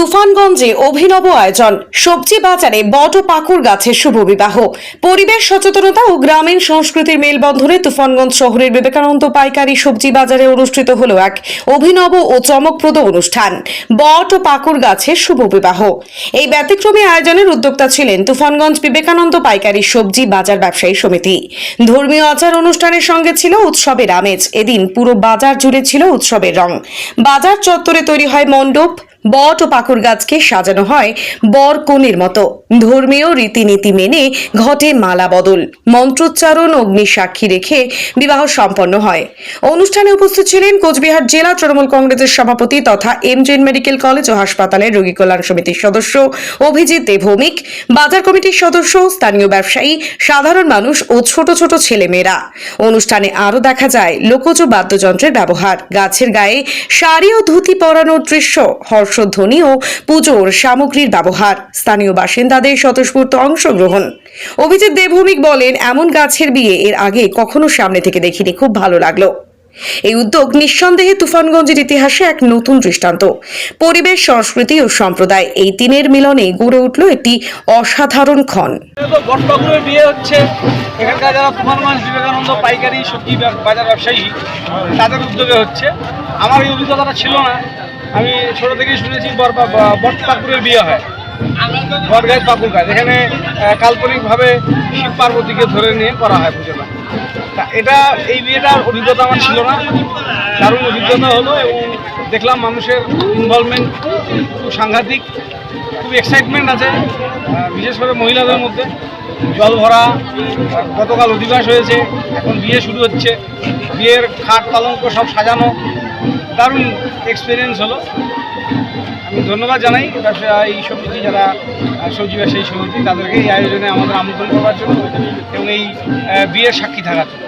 তুফানগঞ্জে অভিনব আয়োজন। সবজি বাজারে বট ও পাকুর গাছের শুভ বিবাহ। পরিবেশ সচেতনতা ও গ্রামীণ সংস্কৃতির মেলবন্ধনে তুফানগঞ্জ শহরের বিবেকানন্দ পাইকারি সবজি বাজারে অনুষ্ঠিত হলো এক অভিনব ও চমকপ্রদ অনুষ্ঠান। বট ও পাকুর গাছের শুভ বিবাহ। এই ব্যতিক্রমী আয়োজনের উদ্যোক্তা ছিলেন তুফানগঞ্জ বিবেকানন্দ পাইকারি সবজি বাজার ব্যবসায়ী সমিতি। ধর্মীয় আচার অনুষ্ঠানের সঙ্গে ছিল উৎসবের আমেজ। এদিন পুরো বাজার জুড়ে ছিল উৎসবের রং। বাজার চত্বরে তৈরি হয় মণ্ডপ বট ও পাকুর গাছকে সাজানো হয় বর কনের মতো। ধর্মীয় রীতিনীতি মেনে ঘটে মালা বদল, মন্ত্রোচ্চারণ, অগ্নি সাক্ষী রেখে বিবাহ সম্পন্ন হয়। অনুষ্ঠানে উপস্থিত ছিলেন কোচবিহার জেলা তৃণমূল কংগ্রেসের সভাপতি তথা এমজেন মেডিকেল কলেজ ও হাসপাতালের রোগী কল্যাণ সমিতির সদস্য অভিজিৎ দেভৌমিক বাজার কমিটির সদস্য, স্থানীয় ব্যবসায়ী, সাধারণ মানুষ ও ছোট ছোট ছেলেমেয়েরা। অনুষ্ঠানে আরও দেখা যায় লোকজ বাদ্যযন্ত্রের ব্যবহার, গাছের গায়ে শাড়ি ও ধুতি পরানোর দৃশ্য, হর্ষধ্বনি ও পুজোর সামগ্রীর ব্যবহার। স্থানীয় বাসিন্দাদের স্বতঃস্ফূর্ত অংশগ্রহণ। অভিজিৎ দেবভৌমিক বলেন, এমন গাছের বিয়ে এর আগে কখনো সামনে থেকে দেখিনি। খুব ভালো লাগল। এই উদ্যোগ নিঃসন্দেহে তুফানগঞ্জের ইতিহাসে এক নতুন দৃষ্টান্ত। পরিবেশ, সংস্কৃতি ও সম্প্রদায় এই তিনের মিলনে গড়ে উঠল একটি অসাধারণ ক্ষণ। বিয়ে হচ্ছে, এখানকার যারা তুফানগঞ্জ বিবেকানন্দ পাইকারি, সবজি বাজার ব্যবসায়ী, তাদের উদ্যোগে হচ্ছে। আমার এই অভিজ্ঞতাটা ছিল না। আমি ছোট থেকেই শুনেছি বটপাকুরের বিয়ে হয়। বট গাছ পাকুর গাছ। এখানে কাল্পনিকভাবে শিব পার্বতীকে ধরে নিয়ে করা হয় পুজোটা। তা এটা, এই বিয়েটার অভিজ্ঞতা আমার ছিল না। দারুণ অভিজ্ঞতা হলো এবং দেখলাম মানুষের ইনভলভমেন্ট খুব সাংঘাতিক, খুব এক্সাইটমেন্ট আছে বিশেষ করে মহিলাদের মধ্যে। জল ভরা গতকাল অধিবাস হয়েছে, এখন বিয়ে শুরু হচ্ছে। বিয়ের খাট পালঙ্ক সব সাজানো। দারুণ এক্সপিরিয়েন্স হলো। আমি ধন্যবাদ জানাই ব্যবসা এই সমিতি যারা সবজি ব্যবসায়ী সমিতি, তাদেরকে এই আয়োজনে আমাদের আমন্ত্রণ করার জন্য এবং এই বিয়ের সাক্ষী থাকার জন্য।